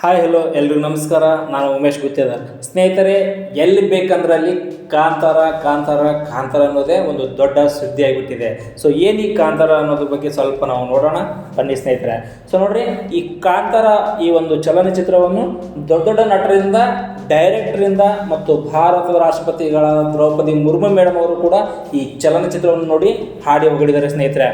Hi hello ಎಲ್ರಿಗೂ ನಮಸ್ಕಾರ. ನಾನು ಉಮೇಶ್ ಗುತ್ತೇದಾರ್. ಸ್ನೇಹಿತರೆ, ಎಲ್ಲಿ ಬೇಕಂದ್ರೆ ಅಲ್ಲಿ ಕಾಂತಾರ ಕಾಂತಾರ ಕಾಂತಾರ ಅನ್ನೋದೇ ಒಂದು ದೊಡ್ಡ ಸುದ್ದಿ ಆಗಿಬಿಟ್ಟಿದೆ. ಸೊ ಏನು ಈ ಕಾಂತಾರ ಅನ್ನೋದ್ರ ಬಗ್ಗೆ ಸ್ವಲ್ಪ ನಾವು ನೋಡೋಣ. ಬನ್ನಿ ಸ್ನೇಹಿತರೆ. ಸೊ ನೋಡ್ರಿ, ಈ ಕಾಂತಾರ ಈ ಒಂದು ಚಲನಚಿತ್ರವನ್ನು ದೊಡ್ಡ ದೊಡ್ಡ ನಟರಿಂದ, ಡೈರೆಕ್ಟ್ರಿಂದ ಮತ್ತು ಭಾರತದ ರಾಷ್ಟ್ರಪತಿಗಳಾದ ದ್ರೌಪದಿ ಮುರ್ಮು ಮೇಡಮ್ ಅವರು ಕೂಡ ಈ ಚಲನಚಿತ್ರವನ್ನು ನೋಡಿ ಹಾಡಿ ಹೊಗಳಿದ್ದಾರೆ ಸ್ನೇಹಿತರೆ.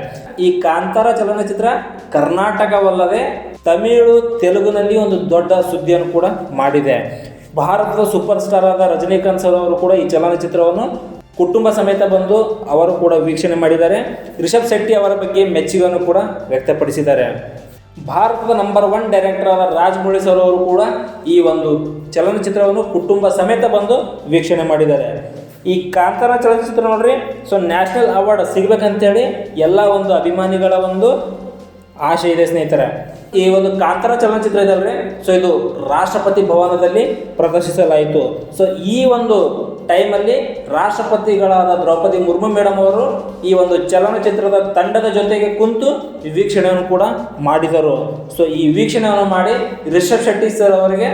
ಈ ಕಾಂತಾರ ಚಲನಚಿತ್ರ ಕರ್ನಾಟಕವಲ್ಲದೆ ತಮಿಳು, ತೆಲುಗಿನಲ್ಲಿ ಒಂದು ದೊಡ್ಡ ಸುದ್ದಿಯನ್ನು ಕೂಡ ಮಾಡಿದೆ. ಭಾರತದ ಸೂಪರ್ ಸ್ಟಾರ್ ಆದ ರಜನಿಕಾಂತ್ ಸರ್ ಅವರು ಕೂಡ ಈ ಚಲನಚಿತ್ರವನ್ನು ಕುಟುಂಬ ಸಮೇತ ಬಂದು ಅವರು ಕೂಡ ವೀಕ್ಷಣೆ ಮಾಡಿದ್ದಾರೆ. ರಿಷಬ್ ಶೆಟ್ಟಿ ಅವರ ಬಗ್ಗೆ ಮೆಚ್ಚುಗೆಯನ್ನು ಕೂಡ ವ್ಯಕ್ತಪಡಿಸಿದ್ದಾರೆ. ಭಾರತದ ನಂಬರ್ ಒನ್ ಡೈರೆಕ್ಟರ್ ಆದ ರಾಜ್ಮೌಳಿ ಸರ್ ಅವರು ಕೂಡ ಈ ಒಂದು ಚಲನಚಿತ್ರವನ್ನು ಕುಟುಂಬ ಸಮೇತ ಬಂದು ವೀಕ್ಷಣೆ ಮಾಡಿದ್ದಾರೆ. ಈ ಕಾಂತಾರ ಚಲನಚಿತ್ರ ನೋಡ್ರಿ, ಸೊ ನ್ಯಾಷನಲ್ ಅವಾರ್ಡ್ ಸಿಗ್ಬೇಕಂತೇಳಿ ಎಲ್ಲ ಒಂದು ಅಭಿಮಾನಿಗಳ ಒಂದು ಆಶೆ ಇದೆ ಸ್ನೇಹಿತರೆ. ಈ ಒಂದು ಕಾಂತಾರ ಚಲನಚಿತ್ರ ಇದಲ್ರಿ ಸೊ ಇದು ರಾಷ್ಟ್ರಪತಿ ಭವನದಲ್ಲಿ ಪ್ರದರ್ಶಿಸಲಾಯಿತು. ಸೊ ಈ ಒಂದು ಟೈಮಲ್ಲಿ ರಾಷ್ಟ್ರಪತಿಗಳಾದ ದ್ರೌಪದಿ ಮುರ್ಮು ಮೇಡಮ್ ಅವರು ಈ ಒಂದು ಚಲನಚಿತ್ರದ ತಂಡದ ಜೊತೆಗೆ ಕುಂತು ವೀಕ್ಷಣೆಯನ್ನು ಕೂಡ ಮಾಡಿದರು. ಸೊ ಈ ವೀಕ್ಷಣೆಯನ್ನು ಮಾಡಿ ರಿಷಬ್ ಶೆಟ್ಟಿ ಸರ್ ಅವರಿಗೆ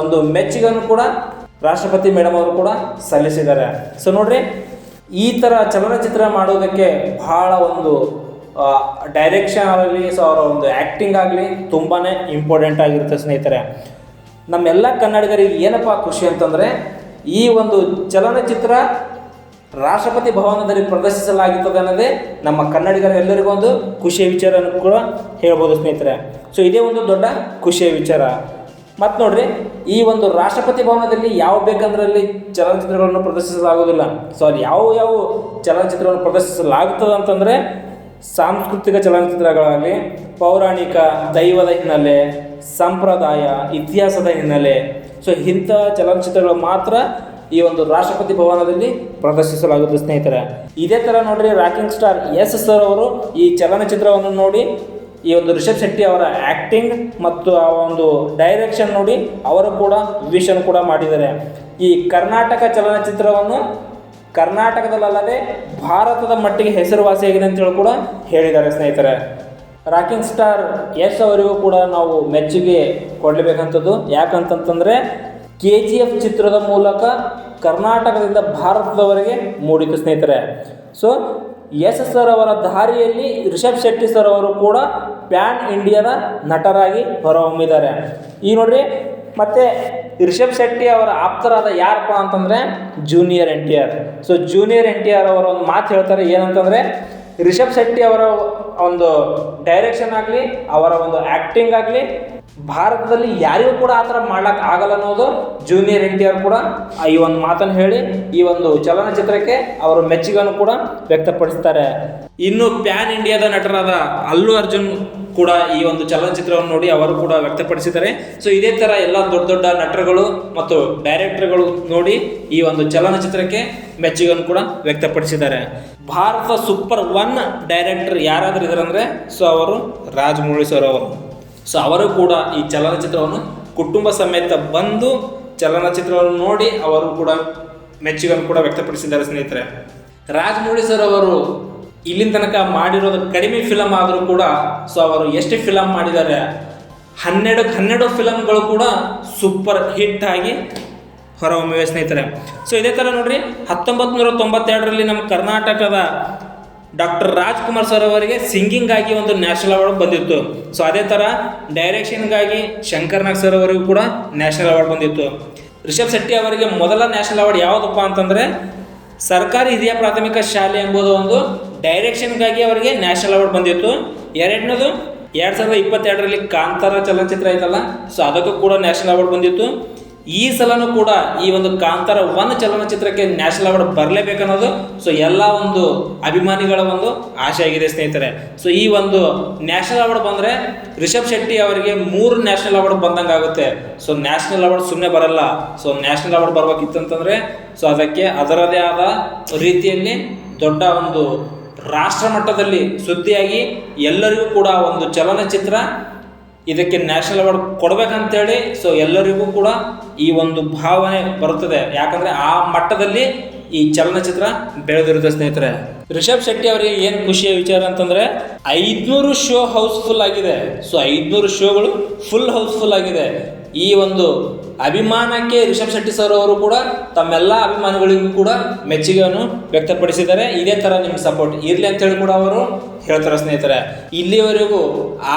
ಒಂದು ಮೆಚ್ಚುಗೆಯನ್ನು ಕೂಡ ರಾಷ್ಟ್ರಪತಿ ಮೇಡಮ್ ಅವರು ಕೂಡ ಸಲ್ಲಿಸಿದ್ದಾರೆ. ಸೊ ನೋಡ್ರಿ, ಈ ಥರ ಚಲನಚಿತ್ರ ಮಾಡೋದಕ್ಕೆ ಬಹಳ ಒಂದು ಡೈರೆಕ್ಷನ್ ಆಗಲಿ ಸೊ ಅವರ ಒಂದು ಆ್ಯಕ್ಟಿಂಗ್ ಆಗಲಿ ತುಂಬಾ ಇಂಪಾರ್ಟೆಂಟ್ ಆಗಿರುತ್ತೆ ಸ್ನೇಹಿತರೆ. ನಮ್ಮೆಲ್ಲ ಕನ್ನಡಿಗರಿಗೆ ಏನಪ್ಪ ಖುಷಿ ಅಂತಂದರೆ, ಈ ಒಂದು ಚಲನಚಿತ್ರ ರಾಷ್ಟ್ರಪತಿ ಭವನದಲ್ಲಿ ಪ್ರದರ್ಶಿಸಲಾಗುತ್ತದೆ ಅನ್ನೋದೇ ನಮ್ಮ ಕನ್ನಡಿಗರ ಎಲ್ಲರಿಗೂ ಒಂದು ಖುಷಿಯ ವಿಚಾರ ಕೂಡ ಹೇಳ್ಬೋದು ಸ್ನೇಹಿತರೆ. ಸೊ ಇದೇ ಒಂದು ದೊಡ್ಡ ಖುಷಿಯ ವಿಚಾರ. ಮತ್ತು ನೋಡ್ರಿ, ಈ ಒಂದು ರಾಷ್ಟ್ರಪತಿ ಭವನದಲ್ಲಿ ಯಾವ ಬೇಕಂದ್ರಲ್ಲಿ ಚಲನಚಿತ್ರಗಳನ್ನು ಪ್ರದರ್ಶಿಸಲಾಗೋದಿಲ್ಲ ಸೊ ಅಲ್ಲಿ ಯಾವ ಯಾವ ಚಲನಚಿತ್ರಗಳನ್ನು ಪ್ರದರ್ಶಿಸಲಾಗುತ್ತದೆ ಅಂತಂದರೆ ಸಾಂಸ್ಕೃತಿಕ ಚಲನಚಿತ್ರಗಳಲ್ಲಿ ಪೌರಾಣಿಕ ದೈವದ ಹಿನ್ನೆಲೆ, ಸಂಪ್ರದಾಯ, ಇತಿಹಾಸದ ಹಿನ್ನೆಲೆ. ಸೊ ಇಂಥ ಚಲನಚಿತ್ರಗಳು ಮಾತ್ರ ಈ ಒಂದು ರಾಷ್ಟ್ರಪತಿ ಭವನದಲ್ಲಿ ಪ್ರದರ್ಶಿಸಲಾಗುತ್ತೆ ಸ್ನೇಹಿತರೆ. ಇದೇ ಥರ ನೋಡ್ರಿ, ರಾಕಿಂಗ್ ಸ್ಟಾರ್ ಎಸ್ ಸರ್ ಅವರು ಈ ಚಲನಚಿತ್ರವನ್ನು ನೋಡಿ, ಈ ಒಂದು ರಿಷಬ್ ಶೆಟ್ಟಿ ಅವರ ಆ್ಯಕ್ಟಿಂಗ್ ಮತ್ತು ಆ ಒಂದು ಡೈರೆಕ್ಷನ್ ನೋಡಿ, ಅವರು ಕೂಡ ವಿಷನ್ ಕೂಡ ಮಾಡಿದ್ದಾರೆ. ಈ ಕರ್ನಾಟಕ ಚಲನಚಿತ್ರವನ್ನು ಕರ್ನಾಟಕದಲ್ಲದೆ ಭಾರತದ ಮಟ್ಟಿಗೆ ಹೆಸರುವಾಸಿಯಾಗಿದೆ ಅಂತೇಳಿ ಕೂಡ ಹೇಳಿದ್ದಾರೆ ಸ್ನೇಹಿತರೆ. ರಾಕಿಂಗ್ ಸ್ಟಾರ್ ಯಶ್ ಅವರಿಗೂ ಕೂಡ ನಾವು ಮೆಚ್ಚುಗೆ ಕೊಡಲೇಬೇಕಂಥದ್ದು ಯಾಕಂತಂತಂದರೆ ಕೆ ಜಿ ಎಫ್ ಚಿತ್ರದ ಮೂಲಕ ಕರ್ನಾಟಕದಿಂದ ಭಾರತದವರೆಗೆ ಮೂಡಿತು ಸ್ನೇಹಿತರೆ. ಸೊ ಯಶ್ ಸರ್ ಅವರ ದಾರಿಯಲ್ಲಿ ರಿಷಬ್ ಶೆಟ್ಟಿ ಸರ್ ಅವರು ಕೂಡ ಪ್ಯಾನ್ ಇಂಡಿಯಾದ ನಟರಾಗಿ ಹೊರಹೊಮ್ಮಿದ್ದಾರೆ. ಈ ನೋಡ್ರಿ, ಮತ್ತು ರಿಷಬ್ ಶೆಟ್ಟಿ ಅವರ ಆಪ್ತರಾದ ಯಾರಪ್ಪ ಅಂತಂದರೆ junior N T R. So junior N T R ಅವರ ಒಂದು ಮಾತು ಹೇಳ್ತಾರೆ, ಏನಂತಂದರೆ ರಿಷಬ್ ಶೆಟ್ಟಿ ಅವರ ಒಂದು ಡೈರೆಕ್ಷನ್ ಆಗಲಿ, ಅವರ ಒಂದು ಆ್ಯಕ್ಟಿಂಗ್ ಆಗಲಿ, ಭಾರತದಲ್ಲಿ ಯಾರಿಗೂ ಕೂಡ ಆ ಥರ ಮಾಡ್ಲಿಕ್ಕೆ ಆಗಲ್ಲ ಅನ್ನೋದು ಜೂನಿಯರ್ ಎನ್ ಟಿ ಆರ್ ಕೂಡ ಈ ಒಂದು ಮಾತನ್ನು ಹೇಳಿ, ಈ ಒಂದು ಚಲನಚಿತ್ರಕ್ಕೆ ಅವರು ಮೆಚ್ಚುಗೆಯನ್ನು ಕೂಡ ವ್ಯಕ್ತಪಡಿಸ್ತಾರೆ. ಇನ್ನು ಪ್ಯಾನ್ ಇಂಡಿಯಾದ ನಟರಾದ ಅಲ್ಲು ಅರ್ಜುನ್ ಕೂಡ ಈ ಒಂದು ಚಲನಚಿತ್ರವನ್ನು ನೋಡಿ ಅವರು ಕೂಡ ವ್ಯಕ್ತಪಡಿಸಿದ್ದಾರೆ. ಸೊ ಇದೇ ತರ ಎಲ್ಲ ದೊಡ್ಡ ದೊಡ್ಡ ನಟರುಗಳು ಮತ್ತು ಡೈರೆಕ್ಟರ್ಗಳು ನೋಡಿ ಈ ಒಂದು ಚಲನಚಿತ್ರಕ್ಕೆ ಮೆಚ್ಚುಗೆಯನ್ನು ಕೂಡ ವ್ಯಕ್ತಪಡಿಸಿದ್ದಾರೆ. ಭಾರತ ಸೂಪರ್ ಒನ್ ಡೈರೆಕ್ಟರ್ ಯಾರಾದರೂ ಅಂದರೆ ಸೊ ಅವರು ರಾಜಮೌಳಿ ಸರ್ ಅವರು. ಸೊ ಅವರು ಕೂಡ ಈ ಚಲನಚಿತ್ರವನ್ನು ಕುಟುಂಬ ಸಮೇತ ಬಂದು ಚಲನಚಿತ್ರವನ್ನು ನೋಡಿ ಅವರು ಕೂಡ ಮೆಚ್ಚುಗೆಯನ್ನು ಕೂಡ ವ್ಯಕ್ತಪಡಿಸಿದ್ದಾರೆ ಸ್ನೇಹಿತರೆ. ರಾಜಮೌಳಿ ಸರ್ ಅವರು ಇಲ್ಲಿನ ತನಕ ಮಾಡಿರೋದು ಕಡಿಮೆ ಫಿಲಮ್ ಆದರೂ ಕೂಡ ಸೊ ಅವರು ಎಷ್ಟು ಫಿಲಮ್ ಮಾಡಿದ್ದಾರೆ, ಹನ್ನೆರಡು ಹನ್ನೆರಡು ಫಿಲಮ್ಗಳು ಕೂಡ ಸೂಪರ್ ಹಿಟ್ ಆಗಿ ಹೊರಹೊಮ್ಮಿವೆ ಸ್ನೇಹಿತರೆ. ಸೊ ಇದೇ ಥರ ನೋಡ್ರಿ ಹತ್ತೊಂಬತ್ತು ನೂರ ತೊಂಬತ್ತೆರಡರಲ್ಲಿ ನಮ್ಮ ಕರ್ನಾಟಕದ ಡಾಕ್ಟರ್ ರಾಜ್ಕುಮಾರ್ ಸರ್ ಅವರಿಗೆ ಸಿಂಗಿಂಗಾಗಿ ಒಂದು ನ್ಯಾಷನಲ್ ಅವಾರ್ಡ್ ಬಂದಿತ್ತು. ಸೊ ಅದೇ ಥರ ಡೈರೆಕ್ಷನ್ಗಾಗಿ ಶಂಕರ್ ನಾಗ್ ಸರ್ ಅವರಿಗೂ ಕೂಡ ನ್ಯಾಷನಲ್ ಅವಾರ್ಡ್ ಬಂದಿತ್ತು. ರಿಷಬ್ ಶೆಟ್ಟಿ ಅವರಿಗೆ ಮೊದಲ ನ್ಯಾಷನಲ್ ಅವಾರ್ಡ್ ಯಾವುದಪ್ಪ ಅಂತಂದರೆ, ಸರ್ಕಾರಿ ಹಿರಿಯ ಪ್ರಾಥಮಿಕ ಶಾಲೆ ಎಂಬುದು ಒಂದು ಡೈರೆಕ್ಷನ್ಗಾಗಿ ಅವರಿಗೆ ನ್ಯಾಷನಲ್ ಅವಾರ್ಡ್ ಬಂದಿತ್ತು. ಎರಡನೇದು ಎರಡು ಸಾವಿರದ ಇಪ್ಪತ್ತೆರಡರಲ್ಲಿ ಕಾಂತಾರ ಚಲನಚಿತ್ರ ಐತಲ್ಲ, ಸೊ ಅದಕ್ಕೂ ಕೂಡ ನ್ಯಾಷನಲ್ ಅವಾರ್ಡ್ ಬಂದಿತ್ತು. ಈ ಸಲನೂ ಕೂಡ ಈ ಒಂದು ಕಾಂತಾರ ಒನ್ ಚಲನಚಿತ್ರಕ್ಕೆ ನ್ಯಾಷನಲ್ ಅವಾರ್ಡ್ ಬರಲೇಬೇಕನ್ನೋದು, ಸೊ ಎಲ್ಲ ಒಂದು ಅಭಿಮಾನಿಗಳ ಒಂದು ಆಶೆ ಆಗಿದೆ ಸ್ನೇಹಿತರೆ. ಸೊ ಈ ಒಂದು ನ್ಯಾಷನಲ್ ಅವಾರ್ಡ್ ಬಂದರೆ ರಿಷಬ್ ಶೆಟ್ಟಿ ಅವರಿಗೆ ಮೂರು ನ್ಯಾಷನಲ್ ಅವಾರ್ಡ್ ಬಂದಂಗೆ ಆಗುತ್ತೆ. ಸೊ ನ್ಯಾಷನಲ್ ಅವಾರ್ಡ್ ಸುಮ್ಮನೆ ಬರಲ್ಲ. ಸೊ ನ್ಯಾಷನಲ್ ಅವಾರ್ಡ್ ಬರ್ಬೇಕಿತ್ತಂತಂದರೆ, ಸೊ ಅದಕ್ಕೆ ಅದರದೇ ಆದ ರೀತಿಯಲ್ಲಿ ದೊಡ್ಡ ಒಂದು ರಾಷ್ಟ್ರ ಮಟ್ಟದಲ್ಲಿ ಸುದ್ದಿಯಾಗಿ ಎಲ್ಲರಿಗೂ ಕೂಡ ಒಂದು ಚಲನಚಿತ್ರ ಇದಕ್ಕೆ ನ್ಯಾಷನಲ್ ಅವಾರ್ಡ್ ಕೊಡಬೇಕಂತೇಳಿ ಸೊ ಎಲ್ಲರಿಗೂ ಕೂಡ ಈ ಒಂದು ಭಾವನೆ ಬರುತ್ತದೆ. ಯಾಕಂದರೆ ಆ ಮಟ್ಟದಲ್ಲಿ ಈ ಚಲನಚಿತ್ರ ಬೆಳೆದಿರುತ್ತೆ ಸ್ನೇಹಿತರೆ. ರಿಷಬ್ ಶೆಟ್ಟಿ ಅವರಿಗೆ ಏನು ಖುಷಿಯ ವಿಚಾರ ಅಂತಂದರೆ, ಐದುನೂರು ಶೋ ಹೌಸ್ಫುಲ್ ಆಗಿದೆ. ಸೊ ಐದುನೂರು ಶೋಗಳು ಫುಲ್ ಹೌಸ್ಫುಲ್ ಆಗಿದೆ. ಈ ಒಂದು ಅಭಿಮಾನಕ್ಕೆ ರಿಷಬ್ ಶೆಟ್ಟಿ ಸರ್ ಅವರು ಕೂಡ ತಮ್ಮೆಲ್ಲ ಅಭಿಮಾನಿಗಳಿಗೂ ಕೂಡ ಮೆಚ್ಚುಗೆಯನ್ನು ವ್ಯಕ್ತಪಡಿಸಿದ್ದಾರೆ. ಇದೇ ಥರ ನಿಮ್ಮ ಸಪೋರ್ಟ್ ಇರಲಿ ಅಂತ ಹೇಳಿ ಕೂಡ ಅವರು ಹೇಳ್ತಾರೆ ಸ್ನೇಹಿತರೆ. ಇಲ್ಲಿವರೆಗೂ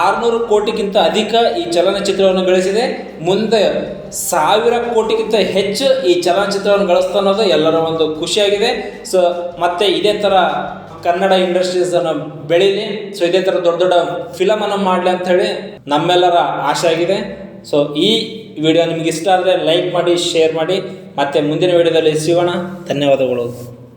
ಆರುನೂರು ಕೋಟಿಗಿಂತ ಅಧಿಕ ಈ ಚಲನಚಿತ್ರವನ್ನು ಗಳಿಸಿದೆ. ಮುಂದೆ ಸಾವಿರ ಕೋಟಿಗಿಂತ ಹೆಚ್ಚು ಈ ಚಲನಚಿತ್ರವನ್ನು ಗಳಿಸ್ತ ಅನ್ನೋದು ಎಲ್ಲರ ಒಂದು ಖುಷಿಯಾಗಿದೆ. ಸೊ ಮತ್ತೆ ಇದೇ ಥರ ಕನ್ನಡ ಇಂಡಸ್ಟ್ರೀಸ್ ಅನ್ನು ಬೆಳೀಲಿ. ಸೊ ಇದೇ ಥರ ದೊಡ್ಡ ದೊಡ್ಡ ಫಿಲಮ್ ಅನ್ನು ಮಾಡಲಿ ಅಂತ ಹೇಳಿ ನಮ್ಮೆಲ್ಲರ ಆಸೆ ಆಗಿದೆ. ಸೊ ಈ ವಿಡಿಯೋ ನಿಮಗೆ ಇಷ್ಟ ಆದರೆ ಲೈಕ್ ಮಾಡಿ ಶೇರ್ ಮಾಡಿ. ಮತ್ತೆ ಮುಂದಿನ ವಿಡಿಯೋದಲ್ಲಿ ಸಿಗೋಣ. ಧನ್ಯವಾದಗಳು.